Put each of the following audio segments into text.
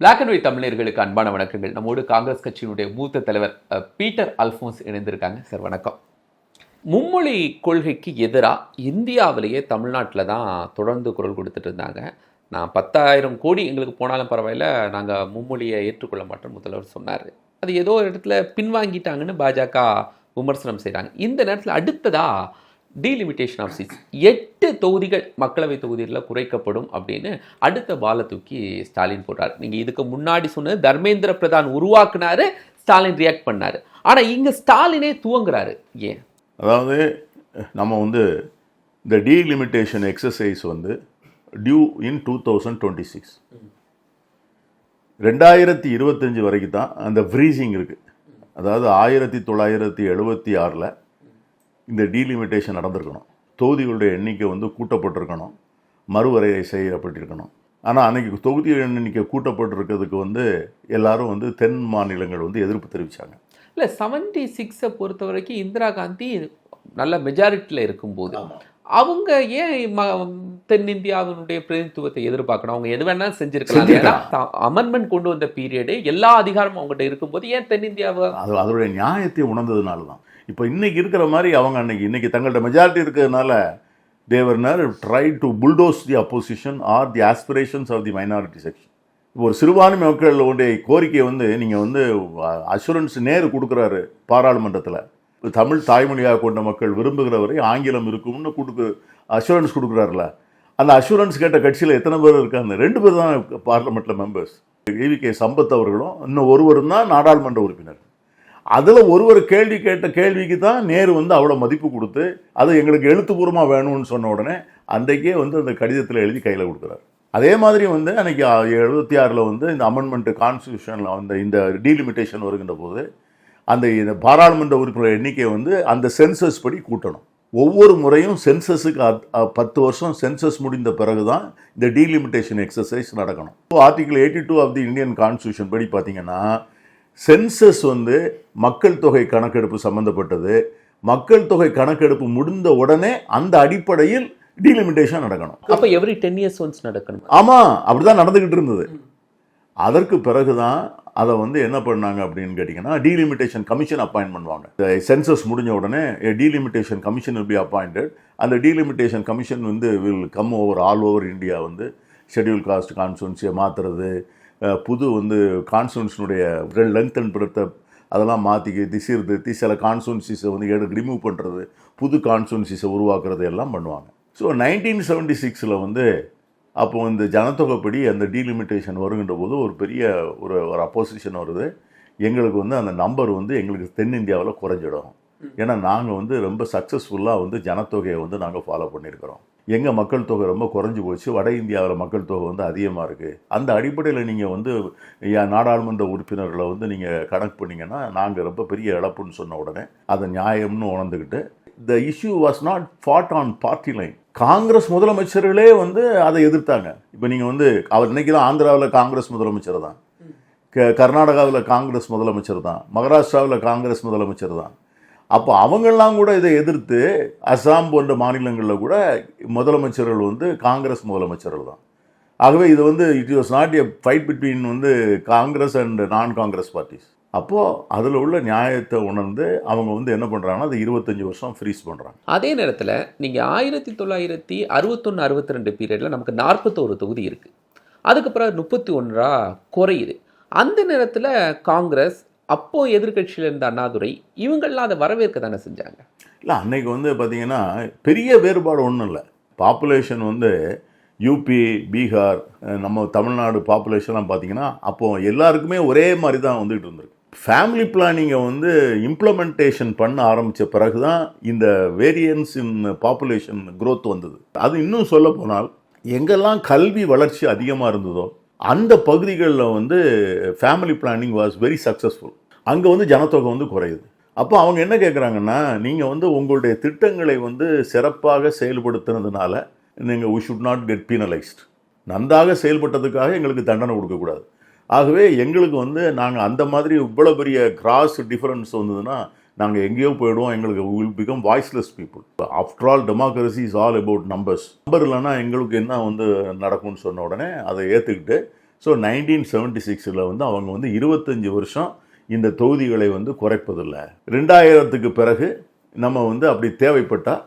Black and white தமிழர்களுக்கு அன்பான வணக்கங்கள். நம்மோடு காங்கிரஸ் கட்சியினுடைய மூத்த தலைவர் பீட்டர் அல்ஃபோன்ஸ் இணைந்திருக்காங்க. சார் வணக்கம். மும்மொழி கொள்கைக்கு எதிராக இந்தியாவிலேயே தமிழ்நாட்டில் தான் தொடர்ந்து குரல் கொடுத்துட்டு இருந்தாங்க. நான் பத்தாயிரம் கோடி எங்களுக்கு போனாலும் பரவாயில்ல நாங்கள் மும்மொழியை ஏற்றுக்கொள்ள மாட்டோம் முதல்வர் சொன்னார். அது ஏதோ ஒரு இடத்துல பின்வாங்கிட்டாங்கன்னு பாஜக விமர்சனம் செய்கிறாங்க இந்த நேரத்தில் அடுத்ததாக டீலிமிட்டேஷன் ஆஃப் சீட்ஸ் எட்டு தொகுதிகள் மக்களவை தொகுதிகளில் குறைக்கப்படும் அப்படின்னு அடுத்த பால தூக்கி ஸ்டாலின் போட்டார் நீங்கள் இதுக்கு முன்னாடி சொன்னது தர்மேந்திர பிரதான் உருவாக்குனாரு ஸ்டாலின் ரியாக்ட் பண்ணார். ஆனால் இங்கே ஸ்டாலினே துவங்குறாரு. ஏன்? அதாவது நம்ம வந்து இந்த டீலிமிட்டேஷன் எக்ஸசைஸ் வந்து due in two thousand twenty six ரெண்டாயிரத்தி இருபத்தஞ்சி வரைக்கும் தான் அந்த ஃப்ரீசிங் இருக்குது அதாவது ஆயிரத்தி தொள்ளாயிரத்தி எழுபத்தி ஆறில் இந்த டீலிமிட்டேஷன் நடந்திருக்கணும். தொகுதிகளுடைய எண்ணிக்கை வந்து கூட்டப்பட்டிருக்கணும். மறுவரையை செய்யப்பட்டிருக்கணும். ஆனால் அன்னைக்கு தொகுதி எண்ணிக்கை கூட்டப்பட்டிருக்கிறதுக்கு வந்து எல்லாரும் வந்து தென் மாநிலங்கள் வந்து எதிர்ப்பு தெரிவித்தாங்க இல்லை செவன்டி சிக்ஸை பொறுத்த வரைக்கும் இந்திரா காந்தி நல்ல மெஜாரிட்டியில் இருக்கும்போது அவங்க ஏன் தென்னிந்தியாவினுடைய பிரதிநிதித்துவத்தை எதிர்பார்க்கணும்? அவங்க எது வேணாலும் செஞ்சிருக்கலாம். செஞ்சிருக்கலாம். அமெண்ட்மெண்ட் கொண்டு வந்த பீரியடு எல்லா அதிகாரமும் அவங்ககிட்ட இருக்கும்போது ஏன் தென்னிந்தியாவை அது அதோடைய நியாயத்தை உணர்ந்ததுனால தான் இப்போ இன்றைக்கி இருக்கிற மாதிரி அவங்க அன்னைக்கு இன்றைக்கி தங்கள்ட்ட மெஜாரிட்டி இருக்கிறதுனால government try to bulldoze the opposition or the aspirations of the minority section ஒரு சிறுபான்மை மக்களுடைய கோரிக்கையை வந்து நீங்கள் வந்து அஷூரன்ஸ் நேரு கொடுக்குறாரு பாராளுமன்றத்தில். தமிழ் தாய்மொழியாக கொண்ட மக்கள் விரும்புகிறவரை ஆங்கிலம் இருக்கும்னு கொடுக்கு அஷூரன்ஸ் கொடுக்குறாருல. அந்த அஷூரன்ஸ் கேட்ட கட்சியில் எத்தனை பேர் இருக்காங்க? ரெண்டு பேர் தான் பார்லிமெண்ட்டில் மெம்பர்ஸ் ஏவி கே சம்பத் அவர்களும் இன்னும் ஒருவரும் தான் நாடாளுமன்ற உறுப்பினர். அதில் ஒரு ஒரு கேள்வி கேட்ட கேள்விக்கு தான் நேரு வந்து அவ்வளோ மதிப்பு கொடுத்து அது எங்களுக்கு எழுத்துப்பூர்வமாக வேணும்னு சொன்ன உடனே அன்றைக்கே வந்து அந்த கடிதத்தில் எழுதி கையில் கொடுக்குறாரு. அதே மாதிரி வந்து அன்னைக்கு எழுபத்தி ஆறில் வந்து இந்த அமெண்ட்மெண்ட் கான்ஸ்டியூஷனில் அந்த இந்த டீலிமிட்டேஷன் வருகின்ற போது அந்த பாராளுமன்ற உறுப்பினர் எண்ணிக்கையை வந்து அந்த சென்சஸ் படி கூட்டணும். ஒவ்வொரு முறையும் சென்சஸுக்கு அத்- பத்து வருஷம் சென்சஸ் முடிந்த பிறகு தான் இந்த டீலிமிட்டேஷன் எக்ஸசைஸ் நடக்கணும். Article eighty two of the Indian constitution படி பார்த்தீங்கன்னா சென்சஸ் வந்து மக்கள் தொகை கணக்கெடுப்பு சம்பந்தப்பட்டது. மக்கள் தொகை கணக்கெடுப்பு முடிந்த உடனே அந்த அடிப்படையில் டீலிமிட்டேஷன் நடக்கணும். அப்போ எவ்ரி டென் இயர்ஸ் ஒன்ஸ் நடக்கணும்? ஆமாம் அப்படிதான் நடந்துக்கிட்டு இருந்தது. அதற்கு பிறகு தான் அதை வந்து என்ன பண்ணாங்க அப்படின்னு கேட்டிங்கன்னா டீலிமிட்டேஷன் கமிஷன் அப்பாயின்ட் பண்ணுவாங்க. சென்சஸ் முடிஞ்ச உடனே delimitation commission will be appointed. அந்த டீலிமிட்டேஷன் கமிஷன் வந்து will come over all over India வந்து ஷெட்யூல் காஸ்ட் கான்ஸ்டுவன்சியை மாற்றுறது புது வந்து கான்ஸ்டுவன்சினுடைய லென்த் அண்ட் பிரெத்தை அதெல்லாம் மாற்றி சீர்திருத்தி சில கான்ஸ்டுவன்சிஸை வந்து எடுத்து ரிமூவ் பண்ணுறது புது கான்ஸ்டுவன்சிஸை உருவாக்குறது எல்லாம் பண்ணுவாங்க. ஸோ நைன்டீன் செவன்டி சிக்ஸில் வந்து அப்போ இந்த ஜனத்தொகைப்படி அந்த டீலிமிட்டேஷன் வருகின்ற போது ஒரு பெரிய ஒரு ஒரு அப்போசிஷன் வருது. எங்களுக்கு வந்து அந்த நம்பர் வந்து எங்களுக்கு தென்னிந்தியாவில் குறைஞ்சிடும். ஏன்னா நாங்கள் வந்து ரொம்ப சக்ஸஸ்ஃபுல்லாக வந்து ஜனத்தொகையை வந்து நாங்கள் ஃபாலோ பண்ணியிருக்கிறோம். எங்கள் மக்கள் தொகை ரொம்ப குறைஞ்சி போச்சு. வட இந்தியாவில் மக்கள் தொகை வந்து அதிகமாக இருக்குது அந்த அடிப்படையில் நீங்கள் வந்து நாடாளுமன்ற உறுப்பினர்களை வந்து நீங்கள் கணக்கு பண்ணிங்கன்னா நாங்கள் ரொம்ப பெரிய இழப்புன்னு சொன்ன உடனே அதை நியாயம்னு உணர்ந்துக்கிட்டு the issue was not fought on party line Congress முதலமைச்சர்களே வந்து அதை எதிர்த்தாங்க. இப்போ நீங்கள் வந்து அவர் இன்றைக்கி தான் ஆந்திராவில் காங்கிரஸ் முதலமைச்சர் தான். க கர்நாடகாவில் காங்கிரஸ் முதலமைச்சர் தான். மகாராஷ்டிராவில் காங்கிரஸ் முதலமைச்சர் தான். அப்போ அவங்கெல்லாம் கூட இதை எதிர்த்து அஸ்ஸாம் போன்ற மாநிலங்களில் கூட முதலமைச்சர்கள் வந்து காங்கிரஸ் முதலமைச்சர்கள் தான். ஆகவே இது வந்து it was not a fight between வந்து காங்கிரஸ் அண்ட் நான் காங்கிரஸ் பார்ட்டிஸ் அப்போது அதில் உள்ள நியாயத்தை உணர்ந்து அவங்க வந்து என்ன பண்ணுறாங்கன்னா அது இருபத்தஞ்சி வருஷம் ஃப்ரீஸ் பண்ணுறாங்க அதே நேரத்தில் நீங்கள் ஆயிரத்தி தொள்ளாயிரத்தி அறுபத்தொன்று அறுபத்தி ரெண்டு பீரியடில் நமக்கு நாற்பத்தோரு தொகுதி இருக்குது அதுக்கப்புறம் முப்பத்தி ஒன்றா குறையுது. அந்த நேரத்தில் காங்கிரஸ் அப்போது எதிர்க்கட்சியில் இருந்த அண்ணாதுரை இவங்கள்லாம் அதை வரவேற்க தானே செஞ்சாங்க? இல்லை அன்னைக்கு வந்து பார்த்தீங்கன்னா பெரிய வேறுபாடு ஒன்றும் இல்லை. பாப்புலேஷன் வந்து யூபி பீகார் நம்ம தமிழ்நாடு பாப்புலேஷன்லாம் பார்த்தீங்கன்னா அப்போது எல்லாருக்குமே ஒரே மாதிரி தான் வந்துகிட்டு இருந்திருக்கு. ஃபேமிலி பிளானிங்கை வந்து இம்ப்ளமெண்டேஷன் பண்ண ஆரம்பித்த பிறகு தான் இந்த வேரியன்ஸ் இன் பாப்புலேஷன் க்ரோத் வந்தது. அது இன்னும் சொல்ல போனால் எங்கெல்லாம் கல்வி வளர்ச்சி அதிகமாக இருந்ததோ அந்த பகுதிகளில் வந்து family planning was very successful அங்கே வந்து ஜனத்தொகை வந்து குறையுது. அப்போ அவங்க என்ன கேட்குறாங்கன்னா நீங்கள் வந்து உங்களுடைய திட்டங்களை வந்து சிறப்பாக செயல்படுத்துனதுனால நீங்கள் we should not get penalised நன்றாக செயல்பட்டதுக்காக எங்களுக்கு தண்டனை கொடுக்கக்கூடாது ஆகவே எங்களுக்கு வந்து நாங்கள் அந்த மாதிரி இவ்வளோ பெரிய கிராஸ் டிஃபரன்ஸ் வந்ததுன்னா நாங்கள் எங்கேயோ போயிடுவோம் எங்களுக்கு will become voiceless people after all democracy is all about numbers number இல்லைன்னா எங்களுக்கு என்ன வந்து நடக்கும்னு சொன்ன உடனே அதை ஏற்றுக்கிட்டு ஸோ நைன்டீன் செவன்ட்டி சிக்ஸில் வந்து அவங்க வந்து இருபத்தஞ்சி வருஷம் இந்த தொகுதிகளை வந்து குறைப்பதில்லை. ரெண்டாயிரத்துக்கு பிறகு நம்ம வந்து அப்படி தேவைப்பட்டால்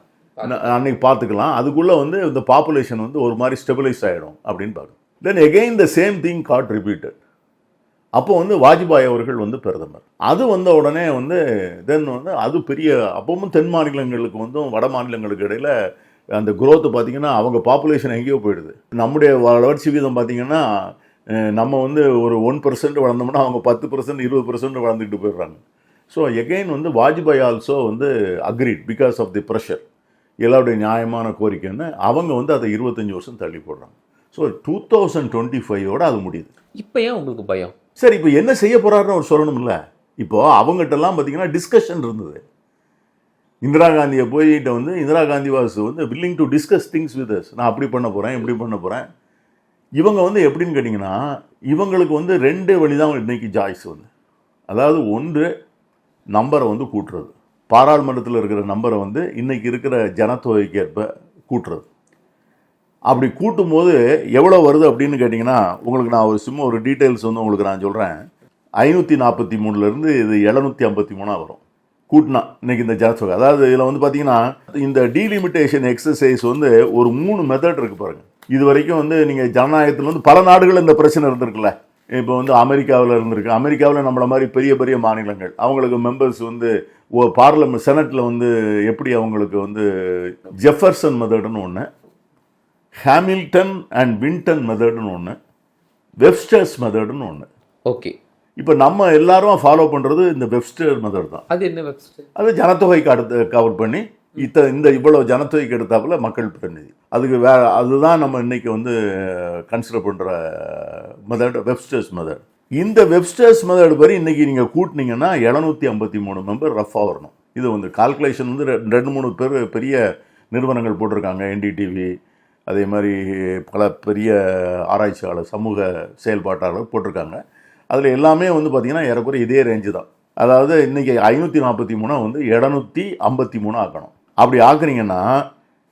அன்னைக்கு பார்த்துக்கலாம். அதுக்குள்ளே வந்து இந்த பாப்புலேஷன் வந்து ஒரு மாதிரி ஸ்டெபிலைஸ் ஆகிடும் அப்படின்னு பார்க்கணும். Then again the same thing got repeated அப்போ வந்து வாஜ்பாய் அவர்கள் வந்து பிரதமர். அது வந்த உடனே வந்து தென் வந்து அது பெரிய அப்பவும் தென் மாநிலங்களுக்கு வந்து வட மாநிலங்களுக்கு இடையில் அந்த குரோத்து பார்த்தீங்கன்னா அவங்க பாப்புலேஷன் எங்கேயோ போயிடுது. நம்முடைய வளர்ச்சி வீதம் பார்த்தீங்கன்னா நம்ம வந்து ஒரு ஒன் பர்சன்ட் வளர்ந்தோம்னா அவங்க பத்து பர்சன்ட் இருபது பர்சன்ட் வளர்ந்துக்கிட்டு போயிடுறாங்க. ஸோ எகெயின் வந்து வாஜ்பாய் ஆல்சோ வந்து agreed because of the pressure எல்லாருடைய நியாயமான கோரிக்கைன்னு அவங்க வந்து அதை இருபத்தஞ்சி வருஷம் தள்ளி போடுறாங்க. ஸோ டூ தௌசண்ட் டுவெண்ட்டி ஃபைவோட அது முடியுது. இப்போ ஏன் உங்களுக்கு பயம்? சரி இப்போ என்ன செய்ய போகிறாருன்னு அவர் சொல்லணும்ல. இப்போ அவங்ககிட்டலாம் பார்த்தீங்கன்னா டிஸ்கஷன் இருந்தது. இந்திரா காந்தியை போயிட்டு வந்து இந்திரா காந்தி வாஸ் வந்து willing to discuss things with us நான் அப்படி பண்ண போகிறேன் இப்படி பண்ண போகிறேன் இவங்க வந்து எப்படின்னு கேட்டிங்கன்னா இவங்களுக்கு வந்து ரெண்டு வழி தான் இன்றைக்கி ஜாய்ஸ் வந்து. அதாவது ஒன்று நம்பரை வந்து கூட்டுறது. பாராளுமன்றத்தில் இருக்கிற நம்பரை வந்து இன்றைக்கி இருக்கிற ஜனத்தொகைக்கு ஏற்ப கூட்டுறது. அப்படி கூட்டும் போது எவ்வளோ வருது அப்படின்னு கேட்டிங்கன்னா உங்களுக்கு நான் ஒரு சும்மா ஒரு டீட்டெயில்ஸ் வந்து உங்களுக்கு நான் சொல்கிறேன் ஐநூற்றி நாற்பத்தி மூணுலேருந்து இது எழுநூற்றி ஐம்பத்தி மூணாக வரும். கூட்டினா இன்னைக்கு இந்த ஜனத்தொகை அதாவது இதில் வந்து பார்த்தீங்கன்னா இந்த டீலிமிட்டேஷன் எக்ஸசைஸ் வந்து ஒரு மூணு மெத்தட் இருக்குது பாருங்கள் இது வரைக்கும் வந்து நீங்கள் ஜனநாயகத்தில் வந்து பல நாடுகள் இந்த பிரச்சனை இருந்திருக்குல்ல. இப்போ வந்து அமெரிக்காவில் இருந்திருக்கு. அமெரிக்காவில் நம்மளை மாதிரி பெரிய பெரிய மாநிலங்கள். அவங்களுக்கு மெம்பர்ஸ் வந்து ஓ பார்லமெண்ட் செனட்டில் வந்து எப்படி அவங்களுக்கு வந்து ஜெஃபர்சன் மெத்தடுன்னு ஒன்று ஹாமில்டன் அண்ட் வின்டன் மெத்தடுன்னு ஒன்று வெப்ஸ்டர்ஸ் மெத்தடுன்னு ஒன்று ஓகே இப்போ நம்ம எல்லாரும் ஃபாலோ பண்ணுறது இந்த வெப்ஸ்டர் மெத்தட் தான். அது என்ன வெப்சைட் அது ஜனத்தொகைக்கு அடுத்து கவர் பண்ணி இத்த இந்த இவ்வளவு ஜனத்தொகைக்கு எடுத்தாப்புல மக்கள் பிரதிநிதி. அதுக்கு வே அதுதான் நம்ம இன்னைக்கு வந்து கன்சிடர் பண்ணுற மெத்தட் வெப்ஸ்டர்ஸ் மெத்தட் இந்த வெப்ஸ்டர்ஸ் மெத்தட் படி இன்னைக்கு நீங்கள் கூட்டினீங்கன்னா எழுநூற்றி ஐம்பத்தி மூணு மெம்பர் ரஃபாக வரணும். இது வந்து கால்குலேஷன் வந்து ரெண்டு மூணு பேர் பெரிய நிறுவனங்கள் போட்டிருக்காங்க என்டிடிவி அதே மாதிரி பல பெரிய ஆராய்ச்சியாளர் சமூக செயல்பாட்டாளர் போட்டிருக்காங்க. அதில் எல்லாமே வந்து பார்த்திங்கன்னா ஏறக்குறைய இதே ரேஞ்சு தான். அதாவது இன்றைக்கி ஐநூற்றி நாற்பத்தி மூணை வந்து எழுநூற்றி ஐம்பத்தி மூணு ஆக்கணும். அப்படி ஆக்குறீங்கன்னா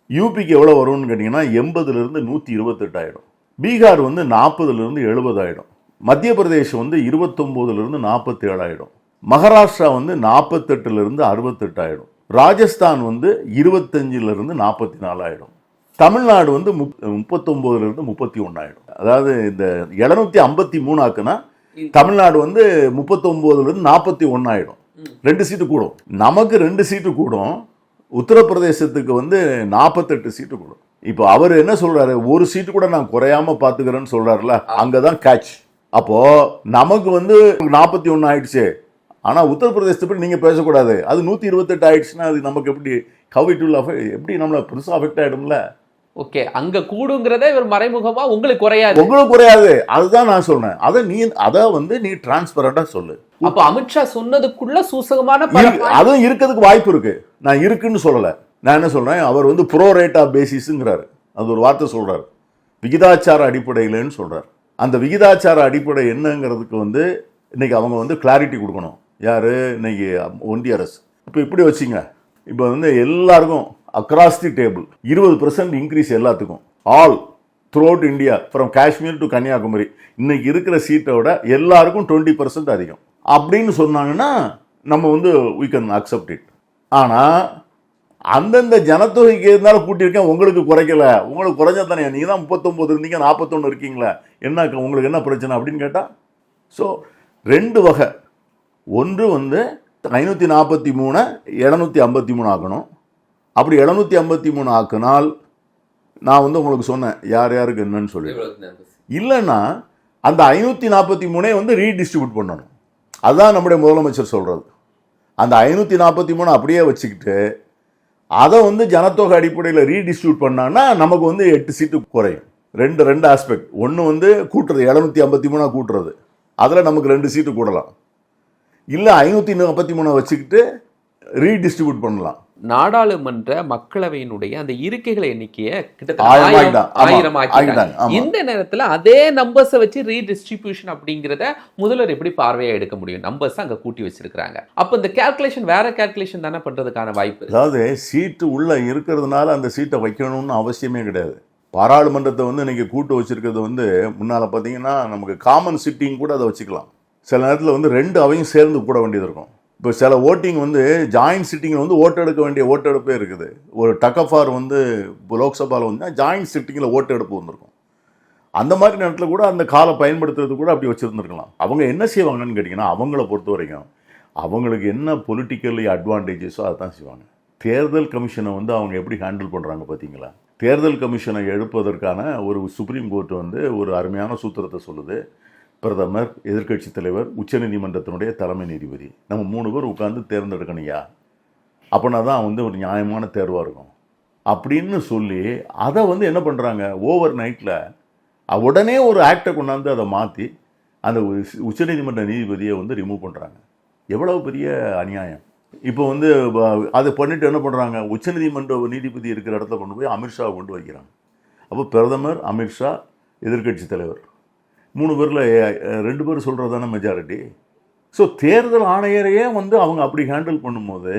யூபிக்கு எவ்வளோ வரும்னு கேட்டிங்கன்னா எண்பதுலேருந்து நூற்றி இருபத்தெட்டு ஆகிடும் பீகார் வந்து நாற்பதுலேருந்து எழுபது ஆகிடும் மத்திய பிரதேசம் வந்து இருபத்தொம்போதுலேருந்து நாற்பத்தி ஆயிடும். மகாராஷ்டிரா வந்து நாற்பத்தெட்டுலேருந்து அறுபத்தெட்டு ஆயிடும். ராஜஸ்தான் வந்து இருபத்தஞ்சிலிருந்து நாற்பத்தி நாலாயிடும் தமிழ்நாடு வந்து முப் முப்பத்தொம்போதுலேருந்து முப்பத்தி ஒன்றாயிடும் அதாவது இந்த எழுநூத்தி ஐம்பத்தி மூணு ஆக்குனா தமிழ்நாடு வந்து முப்பத்தொம்போதுலேருந்து நாற்பத்தி ஒன்றாயிடும் ரெண்டு சீட்டு கூடும். நமக்கு ரெண்டு சீட்டு கூடும். உத்தரப்பிரதேசத்துக்கு வந்து நாற்பத்தெட்டு சீட்டு கூடும். இப்போ அவர் என்ன சொல்றாரு? ஒரு சீட்டு கூட நான் குறையாம சொல்கிறாருல சொல்றாருல அங்கதான் கேட்ச் அப்போ நமக்கு வந்து நாற்பத்தி ஒன்று ஆயிடுச்சு. ஆனா உத்தரப்பிரதேசத்தை பற்றி நீங்க பேசக்கூடாது. அது நூத்தி இருபத்தெட்டு ஆயிடுச்சுன்னா அது நமக்கு எப்படி கவிட்டுள்ள எப்படி நம்மள பெருசாக அஃபெக்ட் ஆகிடும்ல ஓகே அங்க கூடுங்கிறத இவர் மறைமுகமா உங்களுக்கு குறையாது. உங்களுக்கு குறையாது. அதுதான் நான் சொன்னேன். அதை நீ அதை வந்து நீ டிரான்ஸ்பரண்டா சொல்லு. அப்ப அமித்ஷா சொன்னதுக்குள்ள சூசகமான அதுவும் இருக்கிறதுக்கு வாய்ப்பு இருக்கு. நான் இருக்குன்னு சொல்லல. நான் என்ன சொல்றேன்? அவர் வந்து ப்ரோ ரேட் ஆஃப் பேசிஸ்ங்கிறாரு அது ஒரு வார்த்தை சொல்றாரு. விகிதாச்சார அடிப்படையிலன்னு சொல்றாரு. அந்த விகிதாச்சார அடிப்படை என்னங்கிறதுக்கு வந்து இன்னைக்கு அவங்க வந்து கிளாரிட்டி கொடுக்கணும். யாரு? இன்னைக்கு ஒன்றிய அரசு. இப்போ இப்படி வச்சுங்க. இப்போ வந்து எல்லாருக்கும் அக்ராஸ் தி டேபிள் இருபது பர்சன்ட் இன்க்ரீஸ் எல்லாத்துக்கும். All throughout India from Kashmir to Kanyakumari இன்னைக்கு இருக்கிற சீட்டை விட எல்லாருக்கும் டுவெண்ட்டி பர்சன்ட் அதிகம். அப்படின்னு சொன்னாங்கன்னா நம்ம வந்து வி கேன் அக்செப்ட் இட் ஆனால் அந்தந்த ஜனத்தொகைக்கு இருந்தாலும் கூட்டியிருக்கேன்? உங்களுக்கு குறைக்கல. உங்களுக்கு குறைஞ்சா தானே நீங்கள் தான் முப்பத்தொம்போது இருந்தீங்க நாற்பத்தொன்று இருக்கீங்களா. என்ன உங்களுக்கு என்ன பிரச்சனை அப்படின்னு கேட்டால் ஸோ ரெண்டு வகை. ஒன்று வந்து ஐநூற்றி நாற்பத்தி மூணு இரநூத்தி ஐம்பத்தி மூணு ஆகணும். அப்படி எழுநூற்றி ஐம்பத்தி மூணு ஆக்குனால் நான் வந்து உங்களுக்கு சொன்னேன் யார் யாருக்கு என்னன்னு சொல்லி. இல்லைன்னா அந்த ஐநூற்றி நாற்பத்தி மூணே வந்து ரீடிஸ்ட்ரிபியூட் பண்ணணும். அதுதான் நம்முடைய முதலமைச்சர் சொல்கிறது அந்த ஐநூற்றி நாற்பத்தி மூணு அப்படியே வச்சுக்கிட்டு அதை வந்து ஜனத்தொகை அடிப்படையில் ரீடிஸ்ட்ரிபியூட் பண்ணான்னா நமக்கு வந்து எட்டு சீட்டு குறையும். ரெண்டு ரெண்டு ஆஸ்பெக்ட் ஒன்று வந்து கூட்டுறது எழுநூற்றி ஐம்பத்தி மூணா கூட்டுறது. அதில் நமக்கு ரெண்டு சீட்டு கூடலாம். இல்லை ஐநூற்றி நாற்பத்தி மூணை வச்சுக்கிட்டு ரீடிஸ்ட்ரிபியூட் பண்ணலாம். நாடாளுமன்ற மக்களவையினுடைய அந்த இருக்கைகள் எண்ணிக்கையை கிட்டத்தட்ட ஆயிரம் ஆக்கிட்டாங்க. இந்த நேரத்துல அதே நம்பர்ஸை வச்சு ரீடிஸ்ட்ரிபியூஷன் அப்படிங்கிறத முதல்வர் எப்படி பார்வையா எடுக்க முடியும்? நம்பர்ஸ் அங்க கூட்டி வச்சிருக்காங்க அப்ப இந்த கால்குலேஷன் வேற கால்குலேஷன் தானே பண்றதுக்கான வாய்ப்பு. அதாவது சீட்டு உள்ள இருக்கிறதுனால அந்த சீட்டை வைக்கணும்னு அவசியமே கிடையாது. பாராளுமன்றத்தை வந்து இன்னைக்கு கூட்டு வச்சிருக்கிறது வந்து முன்னால் பார்த்தீங்கன்னா நமக்கு காமன் சிட்டிங் கூட அதை வச்சுக்கலாம். சில நேரத்தில் வந்து ரெண்டு அவையும் சேர்ந்து கூட வேண்டியது இருக்கும். இப்போ சில ஓட்டிங் வந்து ஜாயின்ட் சிட்டிங்கில் வந்து ஓட்டெடுக்க வேண்டிய ஓட்டெடுப்பே இருக்குது. ஒரு டக்கஃபார் வந்து இப்போ லோக்சபாவில் வந்து ஜாயின்ட் சிட்டிங்கில் ஓட்டெடுப்பு வந்திருக்கும். அந்த மாதிரி நேரத்தில் கூட அந்த காலை பயன்படுத்துறது கூட அப்படி வச்சுருந்துருக்கலாம். அவங்க என்ன செய்வாங்கன்னு கேட்டிங்கன்னா அவங்கள பொறுத்த வரைக்கும் அவங்களுக்கு என்ன பொலிட்டிக்கலி அட்வான்டேஜஸோ அதை தான் செய்வாங்க. தேர்தல் கமிஷனை வந்து அவங்க எப்படி ஹேண்டில் பண்ணுறாங்க பார்த்தீங்களா தேர்தல் கமிஷனை எழுப்பதற்கான ஒரு சுப்ரீம் கோர்ட் வந்து ஒரு அருமையான சூத்திரத்தை சொல்லுது. பிரதமர் எதிர்க்கட்சி தலைவர் உச்சநீதிமன்றத்தினுடைய தலைமை நீதிபதி. நம்ம மூணு பேர் உட்காந்து தேர்ந்தெடுக்கணுயா அப்படின்னா தான் வந்து ஒரு நியாயமான தேர்வாக இருக்கும். அப்படின்னு சொல்லி அதை வந்து என்ன பண்ணுறாங்க ஓவர் நைட்டில் உடனே ஒரு ஆக்டை கொண்டாந்து அதை மாற்றி அந்த உச்சநீதிமன்ற நீதிபதியை வந்து ரிமூவ் பண்ணுறாங்க எவ்வளவு பெரிய அநியாயம். இப்போ வந்து அதை பண்ணிவிட்டு என்ன பண்ணுறாங்க உச்சநீதிமன்ற நீதிபதி இருக்கிற இடத்துல கொண்டு போய் அமித்ஷாவை கொண்டு வைக்கிறாங்க அப்போ பிரதமர் அமித்ஷா எதிர்க்கட்சி தலைவர். மூணு பேரில் ரெண்டு பேர் சொல்கிறது தானே மெஜாரிட்டி ஸோ தேர்தல் ஆணையரையே வந்து அவங்க அப்படி ஹேண்டில் பண்ணும்போது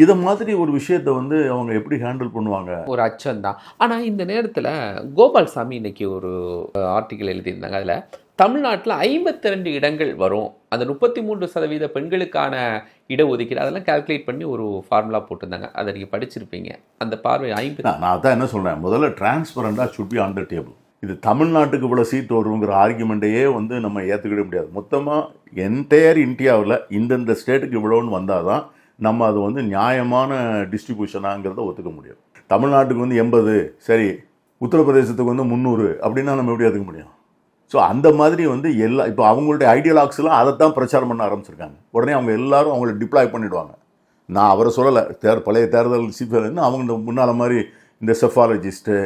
இதை மாதிரி ஒரு விஷயத்தை வந்து அவங்க எப்படி ஹேண்டில் பண்ணுவாங்க? ஒரு அச்சம் தான் ஆனால் இந்த நேரத்தில் கோபால்சாமி இன்னைக்கு ஒரு ஆர்டிக்கல் எழுதியிருந்தாங்க. அதில் தமிழ்நாட்டில் ஐம்பத்தி ரெண்டு இடங்கள் வரும். அந்த முப்பத்தி மூன்று சதவீத பெண்களுக்கான இடஒதுக்கீடு அதெல்லாம் கால்குலேட் பண்ணி ஒரு ஃபார்முலா போட்டிருந்தாங்க. அதை நீங்கள் படிச்சிருப்பீங்க. அந்த பார்வை ஐம்பத்தி நான் நான் அதான் என்ன சொல்கிறேன் முதல்ல டிரான்ஸ்பரண்டாக should be on the table இது தமிழ்நாட்டுக்கு இவ்வளோ சீட் வருங்கிற ஆர்குமெண்ட்டையே வந்து நம்ம ஏற்றுக்கிட முடியாது. மொத்தமாக என்டையர் இந்தியாவில் இந்தந்த ஸ்டேட்டுக்கு இவ்வளோன்னு வந்தால் தான் நம்ம அது வந்து நியாயமான டிஸ்ட்ரிபியூஷனாங்கிறத ஒத்துக்க முடியும். தமிழ்நாட்டுக்கு வந்து எண்பது சரி உத்தரப்பிரதேசத்துக்கு வந்து முந்நூறு அப்படின்னா நம்ம எப்படி ஏற்றுக்க முடியும்? ஸோ அந்த மாதிரி வந்து எல்லா இப்போ அவங்களுடைய ஐடியலாக்ஸ்லாம் அதை தான் பிரச்சாரம் பண்ண ஆரம்பிச்சிருக்காங்க. உடனே அவங்க எல்லாரும் அவங்கள டிப்ளாய் பண்ணிடுவாங்க. நான் அவரை சொல்லலை தேர் பழைய தேர்தல் சீஃபர்னு அவங்க முன்னால் மாதிரி இந்த செஃபாலஜிஸ்ட்டு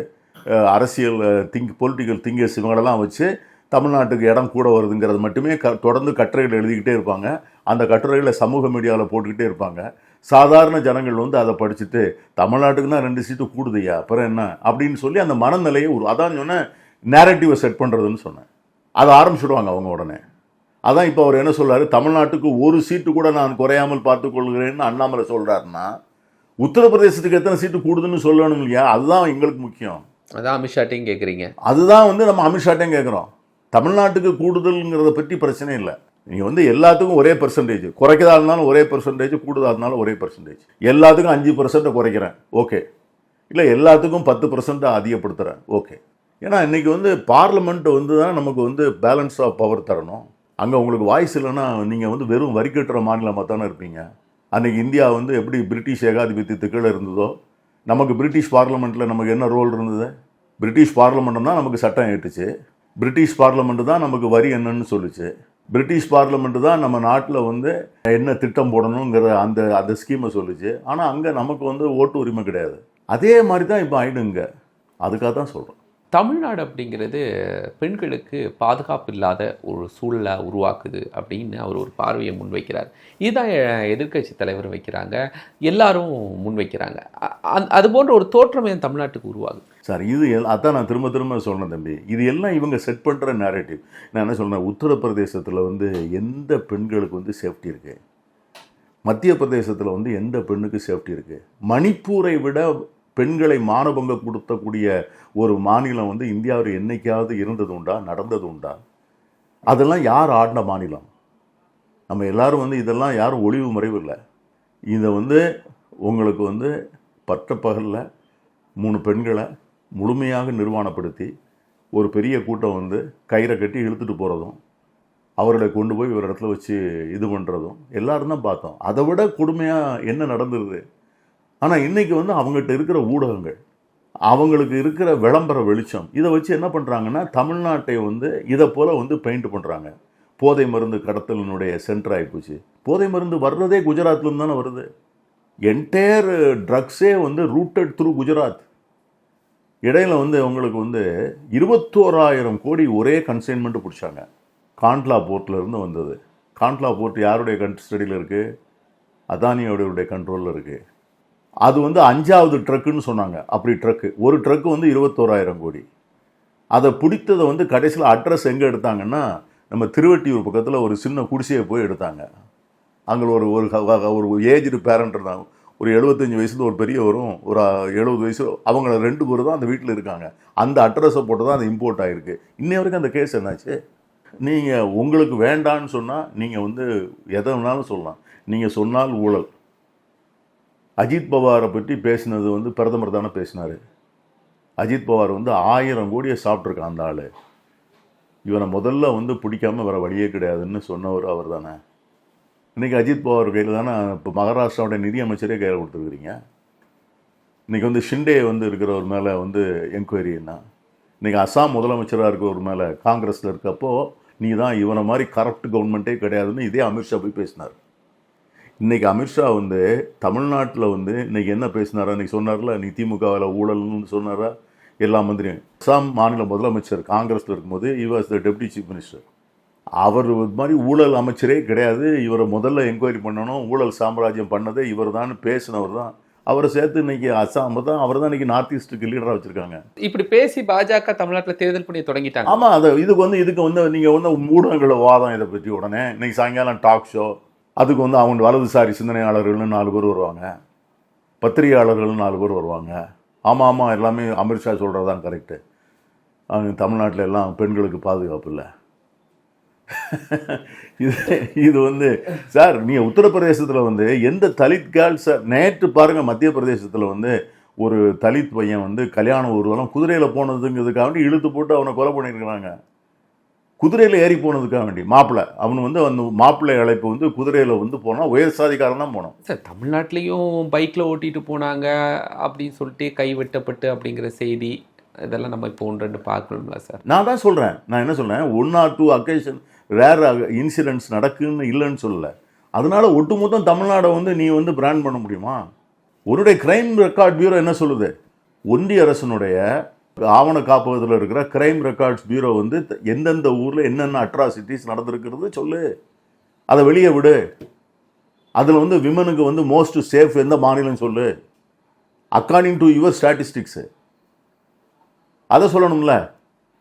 அரசியல் திங்க் பொலிட்டிக்கல் திங்கர்ஸ் இவங்களெல்லாம் வச்சு தமிழ்நாட்டுக்கு இடம் கூட வருதுங்கிறது மட்டுமே க தொடர்ந்து கட்டுரைகள் எழுதிக்கிட்டே இருப்பாங்க. அந்த கட்டுரைகளை சமூக மீடியாவில் போட்டுக்கிட்டே இருப்பாங்க. சாதாரண ஜனங்கள் வந்து அதை படிச்சுட்டு தமிழ்நாட்டுக்கு தான் ரெண்டு சீட்டு கூடுதையா? அப்புறம் என்ன? அப்படின்னு சொல்லி அந்த மனநிலையை ஒரு அதான் சொன்னேன் நேரட்டிவை செட் பண்ணுறதுன்னு சொன்னேன். அதை ஆரம்பிச்சுடுவாங்க அவங்க உடனே. அதான் இப்போ அவர் என்ன சொல்கிறாரு தமிழ்நாட்டுக்கு ஒரு சீட்டு கூட நான் குறையாமல் பார்த்துக்கொள்கிறேன்னு அண்ணாமலை சொல்கிறாருன்னா உத்தரப்பிரதேசத்துக்கு எத்தனை சீட்டு கூடுதுன்னு சொல்லணும் இல்லையா? அதுதான் எங்களுக்கு முக்கியம். அதான் அமித்ஷாட்டையும் கேட்குறீங்க அதுதான் வந்து நம்ம அமித்ஷாட்டையும் கேட்குறோம் தமிழ்நாட்டுக்கு கூடுதல்ங்கிறத பற்றி பிரச்சனை இல்லை. நீங்கள் வந்து எல்லாத்துக்கும் ஒரே பர்சன்டேஜ் குறைக்கதா இருந்தாலும் ஒரே பர்சன்டேஜ் கூடுதா இருந்தாலும் ஒரே பர்சன்டேஜ் எல்லாத்துக்கும் அஞ்சு பர்சன்ட்டை குறைக்கிறேன். ஓகே இல்லை எல்லாத்துக்கும் பத்து பர்சன்ட்டை அதிகப்படுத்துகிறேன் ஓகே ஏன்னா இன்றைக்கி வந்து பார்லிமெண்ட் வந்து தான் நமக்கு வந்து பேலன்ஸ் ஆஃப் பவர் தரணும். அங்கே உங்களுக்கு வாய்ஸ் இல்லைன்னா நீங்கள் வந்து வெறும் வரி கட்டுற மாநிலமாக தானே இருப்பீங்க. அன்றைக்கி இந்தியா வந்து எப்படி பிரிட்டிஷ் ஏகாதிபத்தியத்துக்கு கீழே இருந்ததோ நமக்கு பிரிட்டிஷ் பார்லமெண்ட்டில் நமக்கு என்ன ரோல் இருந்தது? பிரிட்டிஷ் பார்லமெண்ட்டு தான் நமக்கு சட்டம் ஏற்றுச்சு பிரிட்டிஷ் பார்லமெண்ட்டு தான் நமக்கு வரி என்னன்னு சொல்லுச்சு. பிரிட்டிஷ் பார்லமெண்ட்டு தான் நம்ம நாட்டில் வந்து என்ன திட்டம் போடணுங்கிற அந்த அந்த ஸ்கீமை சொல்லுச்சு. ஆனால் அங்கே நமக்கு வந்து ஓட்டு உரிமை கிடையாது. அதே மாதிரி தான் இப்போ ஆயிடுங்க. அதுக்காக தான் சொல்கிறோம் தமிழ்நாடு அப்படிங்கிறது பெண்களுக்கு பாதுகாப்பு இல்லாத ஒரு சூழலை உருவாக்குது அப்படின்னு அவர் ஒரு பார்வையை முன்வைக்கிறார். இதுதான் எதிர்க்கட்சி தலைவர் வைக்கிறாங்க. எல்லாரும் முன்வைக்கிறாங்க. அது போன்ற ஒரு தோற்றம் என் தமிழ்நாட்டுக்கு உருவாகுது? சார் இது எல் அதான் நான் திரும்ப திரும்ப சொன்னேன் தம்பி. இது எல்லாம் இவங்க செட் பண்ணுற நேரட்டிவ் நான் என்ன சொல்கிறேன் உத்தரப்பிரதேசத்தில் வந்து எந்த பெண்களுக்கு வந்து சேஃப்டி இருக்குது மத்திய பிரதேசத்தில் வந்து எந்த பெண்ணுக்கு சேஃப்டி இருக்குது மணிப்பூரை விட பெண்களை மானபங்கம் கொடுத்தக்கூடிய ஒரு மாநிலம் வந்து இந்தியாவில் என்னைக்காவது இருந்தது உண்டா நடந்தது உண்டா அதெல்லாம் யார் ஆடின மாநிலம்? நம்ம எல்லாரும் வந்து இதெல்லாம் யாரும் ஒளிவு மறைவு இல்லை. இதை வந்து உங்களுக்கு வந்து பட்ட பகலில் மூணு பெண்களை முழுமையாக நிர்வாணப்படுத்தி ஒரு பெரிய கூட்டம் வந்து கயிறை கட்டி இழுத்துட்டு போகிறதும் அவர்களை கொண்டு போய் ஒரு இடத்துல வச்சு இது பண்ணுறதும் எல்லாரும் தான் பார்த்தோம். அதை விட கொடுமையாக என்ன நடந்துருது ஆனால் இன்றைக்கி வந்து அவங்ககிட்ட இருக்கிற ஊடகங்கள் அவங்களுக்கு இருக்கிற விளம்பர வெளிச்சம் இதை வச்சு என்ன பண்ணுறாங்கன்னா தமிழ்நாட்டை வந்து இதை போல் வந்து பெயிண்ட் பண்ணுறாங்க போதை மருந்து கடத்தலினுடைய சென்டர் ஆகிப்போச்சு போதை மருந்து வர்றதே குஜராத்லேருந்து தானே வருது. என்டையர் ட்ரக்ஸே வந்து ரூட்டட் த்ரூ குஜராத். இடையில் வந்து உங்களுக்கு வந்து இருபத்தோராயிரம் கோடி ஒரே கன்சைன்மெண்ட் பிடிச்சாங்க. காண்ட்லா போர்ட்லேருந்து வந்தது. காண்ட்லா போர்ட் யாருடைய கஸ்டடியில் இருக்குது அதானியோடைய கண்ட்ரோலில் இருக்குது அது வந்து அஞ்சாவது ட்ரக்குன்னு சொன்னாங்க. அப்படி ட்ரக்கு. ஒரு ட்ரக்கு வந்து இருபத்தோராயிரம் கோடி. அதை பிடித்ததை வந்து கடைசியில் அட்ரஸ் எங்கே எடுத்தாங்கன்னா நம்ம திருவட்டியூர் பக்கத்தில் ஒரு சின்ன குடிசையை போய் எடுத்தாங்க. அங்கே ஒரு ஒரு ஒரு ஏஜ்டு பேரண்ட் இருந்தாங்க. ஒரு எழுபத்தஞ்சி வயசுல ஒரு பெரியவரும் ஒரு எழுபது வயசு அவங்கள ரெண்டு பேர் தான் அந்த வீட்டில் இருக்காங்க. அந்த அட்ரஸை போட்டு தான் அது இம்போர்ட் ஆகிருக்கு இன்னை வரைக்கும் அந்த கேஸ் என்னாச்சு? நீங்கள் உங்களுக்கு வேண்டான்னு சொன்னால் நீங்கள் வந்து எதை வேணாலும் சொல்லலாம். நீங்கள் சொன்னால் ஊழல். அஜித் பவாரை பற்றி பேசினது வந்து பிரதமர் தானே பேசினார். அஜித் பவார் வந்து ஆயிரம் கோடியை சாப்பிட்ருக்கான் அந்த ஆள். இவனை முதல்ல வந்து பிடிக்காம வேறு வழியே கிடையாதுன்னு சொன்னவர் அவர் தானே. இன்றைக்கி அஜித் பவார் கையில் தானே இப்போ மகாராஷ்டிராவோட நிதி அமைச்சரே கையில் கொடுத்துருக்குறீங்க. இன்னைக்கு வந்து ஷிண்டே வந்து இருக்கிறவர் மேலே வந்து என்கொயரின்னா இன்றைக்கி அசாம் முதலமைச்சராக இருக்கிறவர் மேலே காங்கிரஸில் இருக்கப்போ நீ தான் இவனை மாதிரி கரப்ட் கவர்மெண்ட்டே கிடையாதுன்னு இதே அமித்ஷா போய் பேசினார். இன்னைக்கு அமித்ஷா வந்து தமிழ்நாட்டில் வந்து இன்னைக்கு என்ன பேசினாரா? இன்னைக்கு சொன்னார்ல நீ திமுகவில் ஊழல்னு சொன்னாரா? எல்லா மந்திரியும் அசாம் மாநில முதலமைச்சர் காங்கிரஸில் இருக்கும்போது இவர் த டெப்டி சீஃப் மினிஸ்டர் அவர் இது மாதிரி ஊழல் அமைச்சரே கிடையாது. இவரை முதல்ல என்கொயரி பண்ணணும் ஊழல் சாம்ராஜ்யம் பண்ணதே இவர் தான் பேசினவர் தான் அவரை சேர்த்து இன்னைக்கு அசாம் தான் அவர் தான் இன்னைக்கு நார்த் ஈஸ்ட்டுக்கு லீடராக வச்சிருக்காங்க. இப்படி பேசி பாஜக தமிழ்நாட்டுல தேர்தல் பணியை தொடங்கிட்டாங்க. ஆமா அது இதுக்கு வந்து இதுக்கு வந்து நீங்க வந்து ஊடகங்கள வாதம் இதை பற்றி உடனே. இன்னைக்கு சாயங்காலம் டாக் ஷோ அதுக்கு வந்து அவங்க வலதுசாரி சிந்தனையாளர்கள்னு நாலு பேர் வருவாங்க. பத்திரிகையாளர்கள்னு நாலு பேர் வருவாங்க. ஆமாம் ஆமாம் எல்லாமே அமித்ஷா சொல்கிறது தான் கரெக்டு அவங்க தமிழ்நாட்டில் எல்லாம் பெண்களுக்கு பாதுகாப்பு இல்லை. இது இது வந்து சார் நீ உத்தரப்பிரதேசத்தில் வந்து எந்த தலித் கேர்ள்ஸ் நேற்று பாருங்கள் மத்திய பிரதேசத்தில் வந்து ஒரு தலித் பையன் வந்து கல்யாண ஊர்வலம் குதிரையில் போனதுங்கிறதுக்காக வேண்டி இழுத்து போட்டு அவனை கொலை பண்ணியிருக்கிறாங்க. குதிரையில் ஏறி போனதுக்காக வேண்டி மாப்பிள்ளை அவன் வந்து அந்த மாப்பிள்ளை அழைப்பு வந்து குதிரையில் வந்து போனால் உயர் சாதிக்காரன் தான் போனோம். சார் தமிழ்நாட்டிலையும் பைக்கில் ஓட்டிட்டு போனாங்க அப்படின்னு சொல்லிட்டு கை வெட்டப்பட்டு அப்படிங்கிற செய்தி இதெல்லாம் நம்ம இப்போ ஒன்று ரெண்டு பார்க்கணும்ல சார்? நான் தான் சொல்கிறேன் நான் என்ன சொல்றேன்? One or two occasion rare incidents நடக்குன்னு இல்லைன்னு சொல்லல. அதனால ஒட்டுமொத்தம் தமிழ்நாடை வந்து நீ வந்து பிராண்ட் பண்ண முடியுமா? உன்னுடைய கிரைம் ரெக்கார்ட் பியூரோ என்ன சொல்லுது? ஒன்றிய அரசனுடைய ஆவண காப்பகத்தில் இருக்கிற கிரைம் ரெக்கார்ட்ஸ் பியூரோ வந்து எந்தெந்த ஊரில் என்னென்ன அட்ராசிட்டிஸ் நடந்திருக்கிறது சொல்லு. அதை வெளியே விடு. அதில் வந்து விமனுக்கு வந்து மோஸ்ட் சேஃப் எந்த மாநிலம் சொல்லு. அக்கார்டிங் டு யுவர் ஸ்டாட்டிஸ்டிக்ஸு அதை சொல்லணும்ல.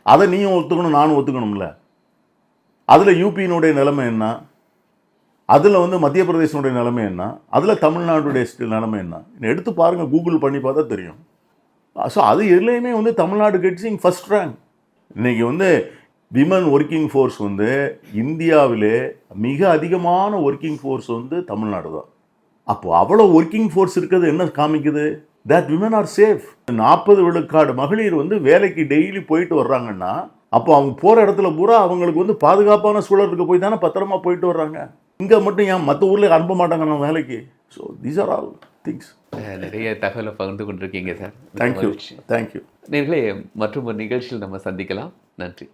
அதை நீயும் ஒத்துக்கணும் நானும் ஒத்துக்கணும்ல. அதில் யூபியினுடைய நிலைமை என்ன? அதில் வந்து மத்திய பிரதேசனுடைய நிலைமை என்ன? அதில் தமிழ்நாடுடைய நிலைமை என்ன? எடுத்து பாருங்கள் கூகுள் பண்ணி பார்த்தா தெரியும். ஸோ அது எதுலேயுமே வந்து தமிழ்நாடு கெட்ஸிங் ஃபர்ஸ்ட் ரேங்க் இன்றைக்கி வந்து விமன் ஒர்க்கிங் ஃபோர்ஸ் வந்து இந்தியாவிலே மிக அதிகமான ஒர்க்கிங் ஃபோர்ஸ் வந்து தமிழ்நாடு தான். அப்போ அவ்வளோ ஒர்க்கிங் ஃபோர்ஸ் இருக்கிறது என்ன காமிக்குது? தட் விமன் ஆர் சேஃப் நாற்பது விழுக்காடு மகளிர் வந்து வேலைக்கு டெய்லி போயிட்டு வர்றாங்கன்னா அப்போ அவங்க போகிற இடத்துல பூரா அவங்களுக்கு வந்து பாதுகாப்பான சூழலுக்கு போய் தானே பத்திரமா போயிட்டு வர்றாங்க. இங்கே மட்டும் ஏன் மற்ற ஊரில் அனுப்ப மாட்டாங்க நம்ம வேலைக்கு? So these are all things நிறைய தகவலை பகிர்ந்து கொண்டிருக்கீங்க சார். தேங்க்யூ தேங்க்யூ நேர்களே மற்றும் ஒரு நிகழ்ச்சியில் நம்ம சந்திக்கலாம். நன்றி.